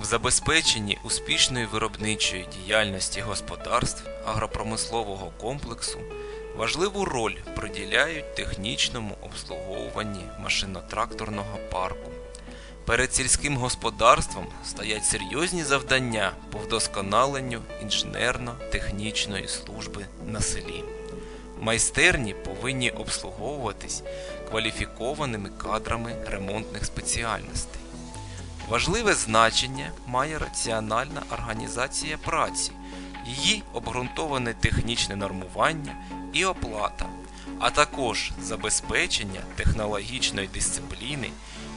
В забезпеченні успішної виробничої діяльності господарств агропромислового комплексу важливу роль приділяють технічному обслуговуванні машино-тракторного парку. Перед сільським господарством стоять серйозні завдання по вдосконаленню інженерно-технічної служби на селі. Майстерні повинні обслуговуватись кваліфікованими кадрами ремонтних спеціальностей. Важливе значення має раціональна організація праці, її обґрунтоване технічне нормування і оплата, а також забезпечення технологічної дисципліни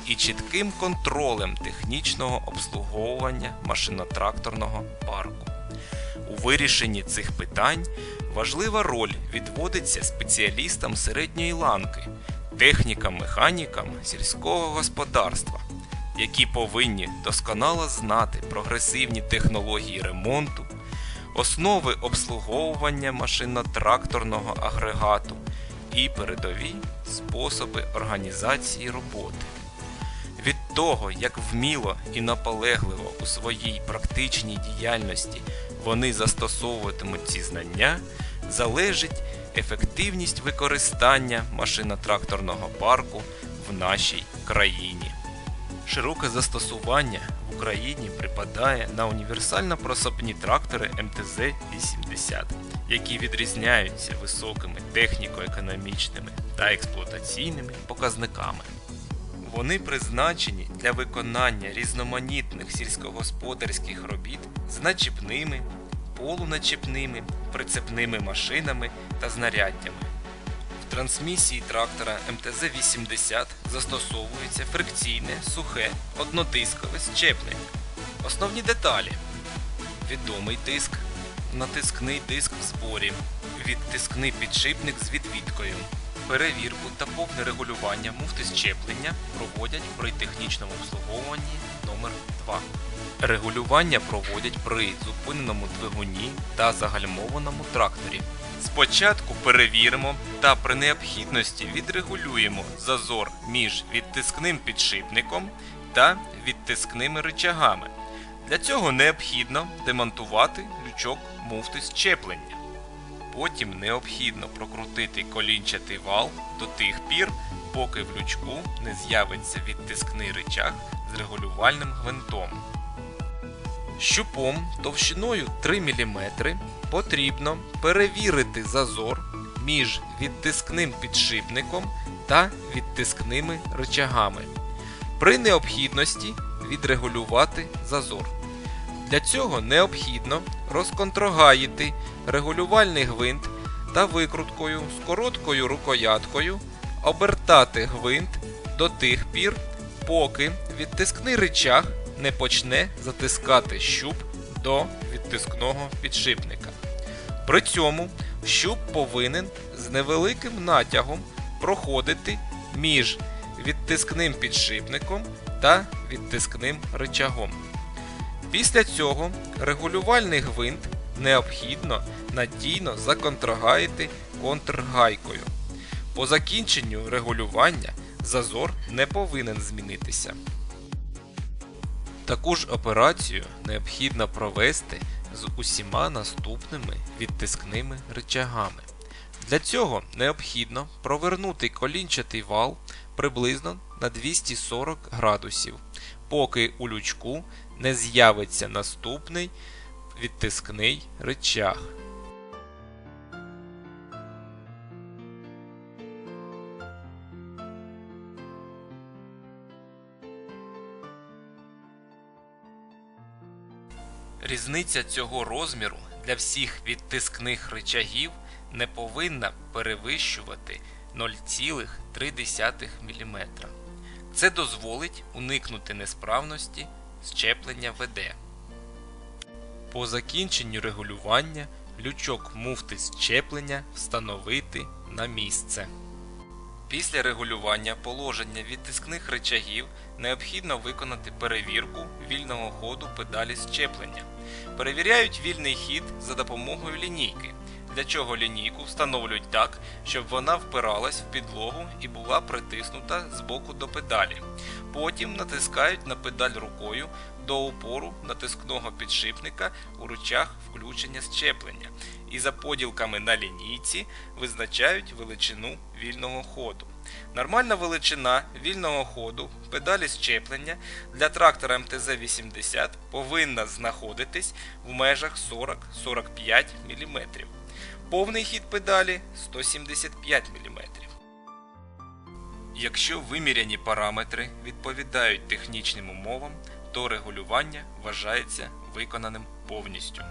і чітким контролем технічного обслуговування машино-тракторного парку. У вирішенні цих питань важлива роль відводиться спеціалістам середньої ланки, технікам-механікам сільського господарства, які повинні досконало знати прогресивні технології ремонту, основи обслуговування машинно-тракторного агрегату і передові способи організації роботи. Від того, як вміло і наполегливо у своїй практичній діяльності вони застосовуватимуть ці знання, залежить ефективність використання машино-тракторного парку в нашій країні. Широке застосування в Україні припадає на універсально-просопні трактори МТЗ-80, які відрізняються високими техніко-економічними та експлуатаційними показниками. Вони призначені для виконання різноманітних сільськогосподарських робіт з начіпними, полуначіпними, прицепними машинами та знаряддями. Трансмісії трактора МТЗ-80 застосовується фрикційне, сухе, однодискове щеплення. Основні деталі: відомий диск, натискний диск в зборі, відтискний підшипник з відвідкою. Перевірку та повне регулювання муфти щеплення проводять при технічному обслуговуванні номер 2 Регулювання проводять при зупиненому двигуні та загальмованому тракторі. Спочатку перевіримо та при необхідності відрегулюємо зазор між відтискним підшипником та відтискними рычагами. Для цього необхідно демонтувати лючок муфти щеплення. Потім необхідно прокрутити колінчатий вал до тих пір, поки в лючку не з'явиться відтискний рычаг з регулювальним гвинтом. Щупом товщиною 3 мм потрібно перевірити зазор між відтискним підшипником та відтискними рычагами. При необхідності відрегулювати зазор. Для цього необхідно розконтрогаїти регулювальний гвинт та викруткою з короткою рукояткою обертати гвинт до тих пір, поки відтискний рычаг не почне затискати щуп до відтискного підшипника. При цьому щуп повинен з невеликим натягом проходити між відтискним підшипником та відтискним рычагом. Після цього регулювальний гвинт необхідно надійно законтрагаяти контргайкою. По закінченню регулювання зазор не повинен змінитися. Таку ж операцію необхідно провести з усіма наступними відтискними рычагами. Для цього необхідно провернути колінчатий вал приблизно на 240 градусів, поки у лючку не з'явиться наступний відтискний рычаг. Різниця цього розміру для всіх відтискних рычагів не повинна перевищувати 0,3 мм. Це дозволить уникнути несправності щеплення ВД. По закінченню регулювання лючок муфти щеплення встановити на місце. Після регулювання положення відтискних рычагів необхідно виконати перевірку вільного ходу педалі щеплення. Перевіряють вільний хід за допомогою лінійки. Для чого лінійку встановлюють так, щоб вона впиралась в підлогу і була притиснута з боку до педалі. Потім натискають на педаль рукою до упору натискного підшипника у ручах включення щеплення і за поділками на лінійці визначають величину вільного ходу. Нормальна величина вільного ходу педалі щеплення для трактора МТЗ-80 повинна знаходитись в межах 40-45 мм. Повний хід педалі 175 мм. Якщо виміряні параметри відповідають технічним умовам, то регулювання вважається виконаним повністю.